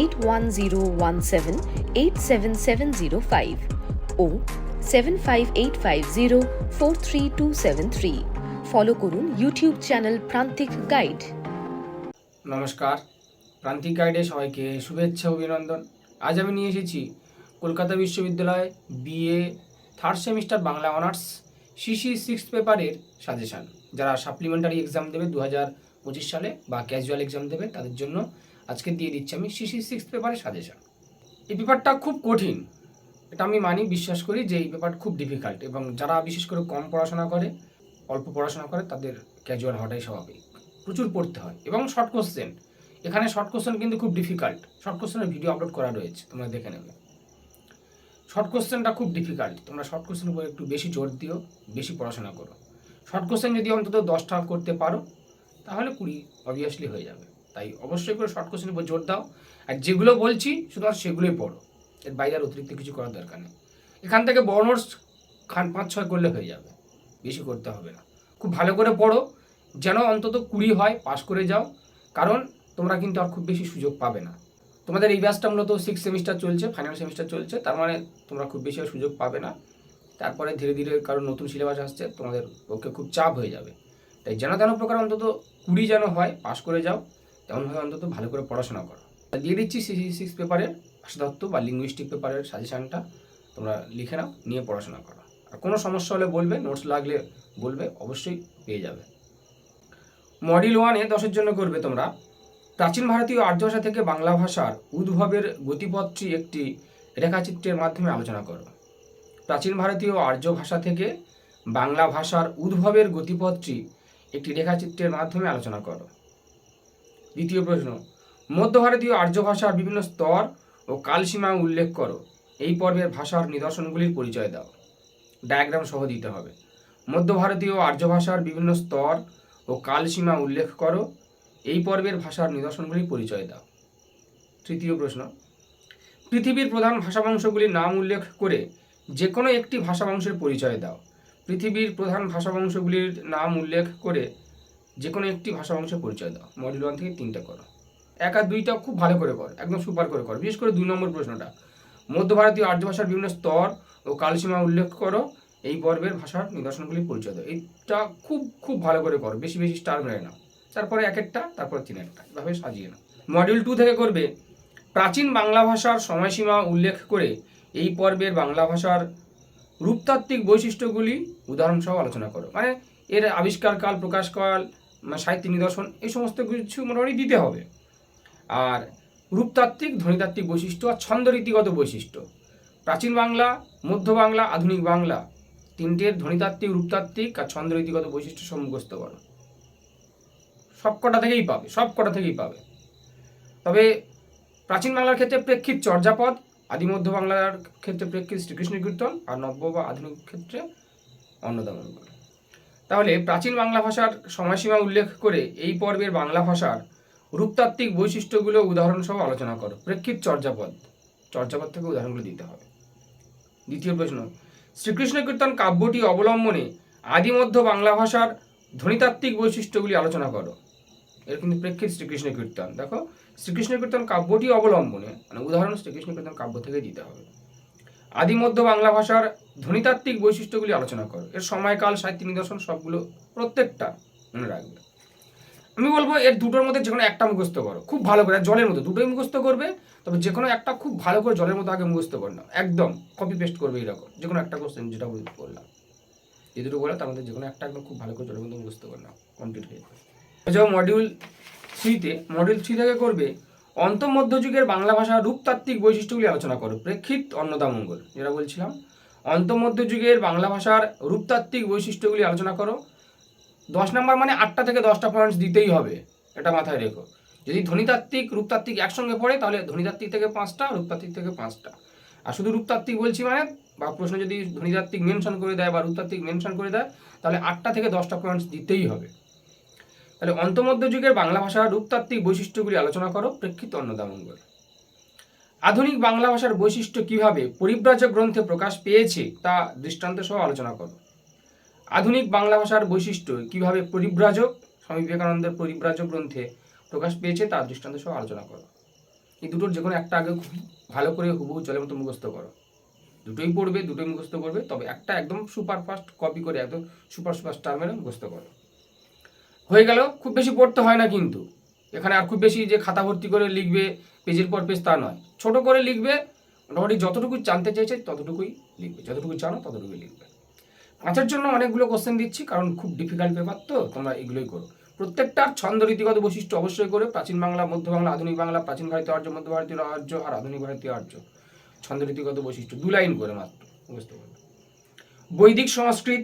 eight one zero one seven eight seven seven zero five ও seven five eight five zero four three two seven three follow করুন YouTube channel Prantik guide নমস্কার। প্রান্তিক গাইডে সবাইকে শুভেচ্ছা, অভিনন্দন। আজ আমি নিয়ে এসেছি কলকাতা বিশ্ববিদ্যালয় BA third semester Bangla honours CC six পেপারের সাজেশান যারা সাপ্লিমেন্টারি এক্সাম দেবে দু হাজার পঁচিশ সালে বা ক্যাজুয়াল এক্সাম দেবে, তাদের জন্য আজকে দিয়ে দিচ্ছি আমি সিসি সিক্স পেপারের সাজেশান এই পেপারটা খুব কঠিন। এটা আমি মানি, বিশ্বাস করি যে এই পেপার খুব ডিফিকাল্ট এবং যারা বিশেষ করে কম পড়াশোনা করে, অল্প পড়াশোনা করে, তাদের ক্যাজুয়াল হওয়াটাই স্বাভাবিক। প্রচুর পড়তে হয় এবং শর্ট কোশ্চেন এখানে শর্ট কোশ্চেন কিন্তু খুব ডিফিকাল্ট শর্ট কোশ্চেনের ভিডিও আপলোড করা রয়েছে, তোমরা দেখে নেবে। শর্ট কোশ্চেনটা খুব ডিফিকাল্ট তোমরা শর্ট কোশ্চেনের উপর একটু বেশি জোর দিও, বেশি পড়াশোনা করো। শর্ট কোশ্চেন যদি অন্তত দশটা করতে পারো, তাহলে কুড়ি অবভিয়াসলি হয়ে যাবে। তাই অবশ্যই করে শর্ট কোশ্চেনের উপর জোর দাও। আর যেগুলো বলছি, শুধুমাত্র সেগুলোই পড়ো। এর বাইরে আর অতিরিক্ত কিছু করার দরকার নেই। এখান থেকে বড় নোটস খান পাঁচ, ছয় করলে হয়ে যাবে। বেশি করতে হবে না। খুব ভালো করে পড়ো। যেন অন্তত কুড়ি হয় পাস করে যাও। কারণ তোমরা কিন্তু আর খুব বেশি সুযোগ পাবে না। তোমাদের এই ব্যাচটা মূলত সিক্স সেমিস্টার চলছে ফাইনাল সেমিস্টার চলছে। তার মানে তোমরা খুব বেশি সুযোগ পাবে না। তারপরে ধীরে ধীরে কারণ নতুন সিলেবাস আসছে, তোমাদের পক্ষে খুব চাপ হয়ে যাবে। তাই যেন তেন প্রকার অন্তত কুড়ি যেন হয় পাস করে যাও। তেমনভাবে অন্তত ভালো করে পড়াশোনা করো। দিয়ে দিচ্ছি সিসি সিক্স পেপারের ভাষাতত্ত্ব বা লিঙ্গুইস্টিক পেপারের সাজেশানটা তোমরা লিখে নাও, নিয়ে পড়াশোনা করো। আর কোনো সমস্যা হলে বলবে নোটস লাগলে বলবে, অবশ্যই পেয়ে যাবে। মডিউল ওয়ানে দশের জন্য করবে তোমরা, প্রাচীন ভারতীয় আর্য ভাষা থেকে বাংলা ভাষার উদ্ভবের গতিপথটি একটি রেখাচিত্রের মাধ্যমে আলোচনা করো। প্রাচীন ভারতীয় আর্য ভাষা থেকে বাংলা ভাষার উদ্ভবের গতিপথটি একটি রেখাচিত্রের মাধ্যমে আলোচনা করো। দ্বিতীয় প্রশ্ন মধ্য ভারতীয় আর্য ভাষার বিভিন্ন স্তর ও কালসীমা উল্লেখ করো। এই পর্বের ভাষার নিদর্শনগুলির পরিচয় দাও। ডায়াগ্রাম সহ দিতে হবে। মধ্য ভারতীয় আর্য ভাষার বিভিন্ন স্তর ও কালসীমা উল্লেখ করো। এই পর্বের ভাষার নিদর্শনগুলির পরিচয় দাও। তৃতীয় প্রশ্ন, পৃথিবীর প্রধান ভাষাবংশগুলির নাম উল্লেখ করে যে কোনো একটি ভাষাবংশের পরিচয় দাও। পৃথিবীর প্রধান ভাষাবংশগুলির নাম উল্লেখ করে যে কোনো একটি ভাষা অংশে পরিচয় দাও। মডিউল ওয়ান থেকে তিনটা করো। এক আর দুইটা খুব ভালো করে কর, একদম সুপার করে কর। বিশেষ করে দুই নম্বর প্রশ্নটা। মধ্য ভারতীয় আর্য ভাষার বিভিন্ন স্তর ও কালসীমা উল্লেখ করো। এই পর্বের ভাষার নিদর্শনগুলি পরিচয় দাও। এইটা খুব খুব ভালো করে করো। বেশি বেশি স্টার মেরে নাও। তারপরে এক একটা, তারপর তিন একটা। এভাবে সাজিয়ে নাও। মডিউল টু থেকে করবে, প্রাচীন বাংলা ভাষার সময়সীমা উল্লেখ করে এই পর্বের বাংলা ভাষার রূপতাত্ত্বিক বৈশিষ্ট্যগুলি উদাহরণসহ আলোচনা করো। মানে এর আবিষ্কারকাল প্রকাশকাল সাহিত্য নিদর্শন, এই সমস্ত কিছু মোটামুটি দিতে হবে। আর রূপতাত্ত্বিক, ধ্বনিতাত্ত্বিক বৈশিষ্ট্য আর ছন্দরীতিগত বৈশিষ্ট্য। প্রাচীন বাংলা, মধ্য বাংলা, আধুনিক বাংলা তিনটের ধ্বনিতাত্ত্বিক, রূপতাত্ত্বিক আর ছন্দরীতিগত বৈশিষ্ট্য সম্মুখস্থ করো সব কটা থেকেই পাবে সব কটা থেকেই পাবে। তবে প্রাচীন বাংলার ক্ষেত্রে প্রেক্ষিত চর্যাপদ, আদি মধ্য বাংলার ক্ষেত্রে প্রেক্ষিত শ্রীকৃষ্ণ কীর্তন আর নব্য বা আধুনিক ক্ষেত্রে অন্নদামঙ্গল। তাহলে প্রাচীন বাংলা ভাষার সময়সীমা উল্লেখ করে এই পর্বের বাংলা ভাষার রূপতাত্ত্বিক বৈশিষ্ট্যগুলো উদাহরণসহ আলোচনা করো। প্রেক্ষিত চর্যাপদ। চর্যাপদ থেকে উদাহরণগুলো দিতে হবে। দ্বিতীয় প্রশ্ন, শ্রীকৃষ্ণ কীর্তন কাব্যটি অবলম্বনে আদিমধ্য বাংলা ভাষার ধ্বনিতাত্ত্বিক বৈশিষ্ট্যগুলি আলোচনা করো। এর কিন্তু প্রেক্ষিত শ্রীকৃষ্ণ কীর্তন। দেখো, শ্রীকৃষ্ণ কীর্তন কাব্যটি অবলম্বনে মানে উদাহরণ শ্রীকৃষ্ণ কীর্তন কাব্য থেকে দিতে হবে। আদিমধ্য বাংলা ভাষার ধ্বনিতাত্ত্বিক বৈশিষ্ট্যগুলি আলোচনা করো। এর সময়কাল, সাহিত্য নিদর্শন, সবগুলো প্রত্যেকটা মনে রাখবে। আমি বলব, এর দুটোর মধ্যে যে কোনো একটা মুখস্থ করো। খুব ভালো করে, জলের মতো দুটোই মুখস্থ করবে, তবে যে কোনো একটা খুব ভালো করে জলের মতো আগে মুখস্থ করে না একদম কপি পেস্ট করবে এরকম যে কোনো একটা কোশ্চেন যেটা বল- বললাম। যে দুটো বলে তার মধ্যে যে কোনো একটা একদম খুব ভালো করে জলের মতো মুখস্থ করে নাও কমপ্লিট হয়ে যাবে। মডিউল থ্রিতে মডিউল থ্রি থেকে করবে অন্তমধ্যযুগের বাংলা ভাষার রূপতাত্ত্বিক বৈশিষ্ট্যগুলি আলোচনা করো। প্রেক্ষিত অন্নদামঙ্গল যেটা বলছিলাম। অন্তমধ্যযুগের বাংলা ভাষার রূপতাত্ত্বিক বৈশিষ্ট্যগুলি আলোচনা করো। দশ নম্বর মানে আটটা থেকে দশটা পয়েন্টস দিতেই হবে, এটা মাথায় রেখো। যদি ধ্বনিতাত্ত্বিক, রূপতাত্ত্বিক একসঙ্গে পড়ে, তাহলে ধ্বনিতাত্ত্বিক থেকে পাঁচটা, রূপতাত্ত্বিক থেকে পাঁচটা। আর শুধু রূপতাত্ত্বিক বলছি মানে বা প্রশ্ন যদি ধ্বনিতাত্ত্বিক মেনশন করে দেয় বা রূপতাত্ত্বিক মেনশন করে দেয়, তাহলে আটটা থেকে দশটা পয়েন্টস দিতেই হবে। তাহলে অন্তমধ্য যুগের বাংলা ভাষার রূপতাত্ত্বিক বৈশিষ্ট্যগুলি আলোচনা করো, প্রেক্ষিত অন্নদামঙ্গল। আধুনিক বাংলা ভাষার বৈশিষ্ট্য কীভাবে পরিব্রাজক গ্রন্থে প্রকাশ পেয়েছে, তা দৃষ্টান্ত সহ আলোচনা করো। আধুনিক বাংলা ভাষার বৈশিষ্ট্য কীভাবে পরিব্রাজক স্বামী বিবেকানন্দের পরিব্রাজক গ্রন্থে প্রকাশ পেয়েছে তার দৃষ্টান্ত সহ আলোচনা করো। এই দুটোর যে কোনো একটা আগে ভালো করে হুবহু জলের মতো মুখস্থ করো। দুটোই পড়বে, দুটোই মুখস্থ করবে, তবে একটা একদম সুপারফাস্ট কপি করে, একদম সুপার সুপার স্টার মেরে মুখস্থ করো। হয়ে গেল, খুব বেশি পড়তে হয় না কিন্তু। এখানে আর খুব বেশি যে খাতা ভর্তি করে লিখবে পেজের পর পেজ তা নয়। ছোট করে লিখবে, মোটামুটি যতটুকু জানতে চাইছে ততটুকুই লিখবে। যতটুকু জানো ততটুকুই লিখবে। পাঁচের জন্য অনেকগুলো কোশ্চেন দিচ্ছি, কারণ খুব ডিফিকাল্ট পেপার তো, তোমরা এগুলোই করো। প্রত্যেকটার ছন্দ রীতিগত বৈশিষ্ট্য অবশ্যই করে। প্রাচীন বাংলা, মধ্য বাংলা, আধুনিক বাংলা, প্রাচীন ভারতীয় আর্য, মধ্য ভারতীয় আর্য আর আধুনিক ভারতীয় আর্য। ছন্দ রীতিগত বৈশিষ্ট্য, দু লাইন করে মাত্র, বুঝতে পারবে বৈদিক সংস্কৃত,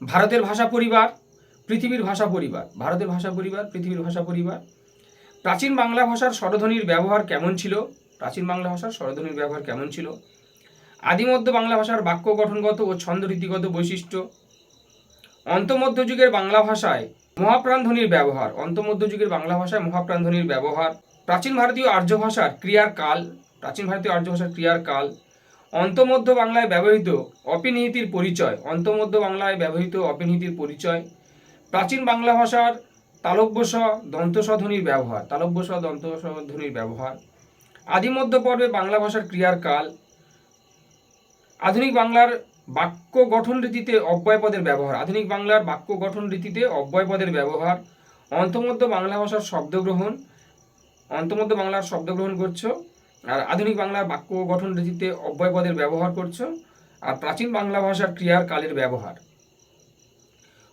ভারতের ভাষা পরিবার পৃথিবীর ভাষা পরিবার, ভারতের ভাষা পরিবার, পৃথিবীর ভাষা পরিবার। প্রাচীন বাংলা ভাষার স্বরধ্বনির ব্যবহার কেমন ছিল? প্রাচীন বাংলা ভাষার স্বরধ্বনির ব্যবহার কেমন ছিল? আদিমধ্য বাংলা ভাষার বাক্য গঠনগত ও ছন্দ রীতিগত বৈশিষ্ট্য। অন্তমধ্য যুগের বাংলা ভাষায় মহাপ্রাণধ্বনির ব্যবহার, অন্তমধ্য যুগের বাংলা ভাষায় মহাপ্রাণধ্বনির ব্যবহার। প্রাচীন ভারতীয় আর্য ভাষার ক্রিয়ার কাল, প্রাচীন ভারতীয় আর্য ভাষার ক্রিয়ার কাল। অন্তমধ্য বাংলায় ব্যবহৃত অপিনিহিতির পরিচয়, অন্তমধ্য বাংলায় ব্যবহৃত অপিনিহিতির পরিচয়। প্রাচীন বাংলা ভাষার তালব্য স, দন্ত ধ্বনির ব্যবহার, তালব্য স, দন্ত ধ্বনির ব্যবহার। আদিমধ্য পর্বে বাংলা ভাষার ক্রিয়ার কাল। আধুনিক বাংলার বাক্য গঠন রীতিতে অব্যয়পদের ব্যবহার। আধুনিক বাংলার বাক্য গঠন রীতিতে অব্যয়পদের ব্যবহার। অন্তমধ্য বাংলা ভাষার শব্দগ্রহণ অন্তমধ্য বাংলার শব্দগ্রহণ করছ আর আধুনিক বাংলার বাক্য গঠন রীতিতে অব্যয়পদের ব্যবহার করছ। আর প্রাচীন বাংলা ভাষার ক্রিয়ার কালের ব্যবহার।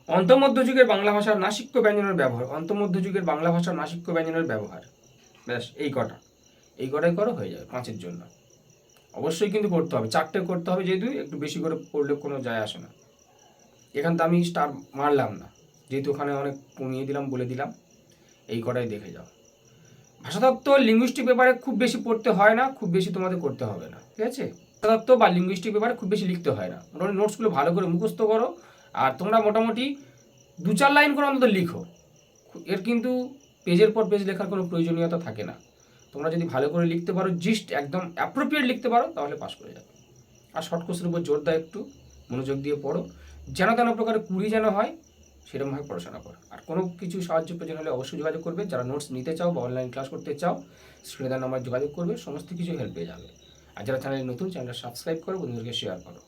অন্তমধ্য যুগের বাংলা ভাষার নাসিক্য ব্যঞ্জনের ব্যবহার অন্তমধ্য যুগের বাংলা ভাষার নাসিক্য ব্যঞ্জনের ব্যবহার। ব্যাস, এই কটা। এই কটাই করো, হয়ে যাবে পাঁচের জন্য। অবশ্যই কিন্তু করতে হবে। চারটে করতে হবে যেহেতু, একটু বেশি করে পড়লে কোনো যায় আসে না। এখান তো আমি স্টার মারলাম না। যেহেতু ওখানে অনেক কমিয়ে দিলাম, বলে দিলাম। এই কটাই দেখে যাও। ভাষাতত্ত্ব লিঙ্গুইস্টিক পেপারে খুব বেশি পড়তে হয় না, খুব বেশি তোমাদের করতে হবে না। ঠিক আছে? ভাষাতত্ত্ব বা লিঙ্গুইস্টিক পেপারে খুব বেশি লিখতে হয় না। মোটামুটি নোটসগুলো ভালো করে মুখস্থ করো। আর তোমরা মোটামুটি দু চার লাইন করে অন্তত লিখো। এর কিন্তু পেজের পর পেজ লেখার কোনো প্রয়োজনীয়তা থাকে না। তোমরা যদি ভালো করে লিখতে পারো জিস্ট একদম অ্যাপ্রোপ্রিয়েট লিখতে পারো, তাহলে পাস করে যাবে। আর শর্ট কোর্সের উপর জোর দাও একটু, মনোযোগ দিয়ে পড়ো। যেন তেন প্রকারে কুড়ি যেন হয় সেরকমভাবে পড়াশোনা করো। আর কোনো কিছু সাহায্য প্রয়োজন হলে অবশ্যই যোগাযোগ করবে। যারা নোটস নিতে চাও বা অনলাইন ক্লাস করতে চাও স্ক্রিনে নাম্বার যোগাযোগ করবে, সমস্ত কিছু হেল্প পেয়ে যাবে। আর যারা চ্যানেলে নতুন চ্যানেলটা সাবস্ক্রাইব করো, বন্ধুদেরকে শেয়ার করো।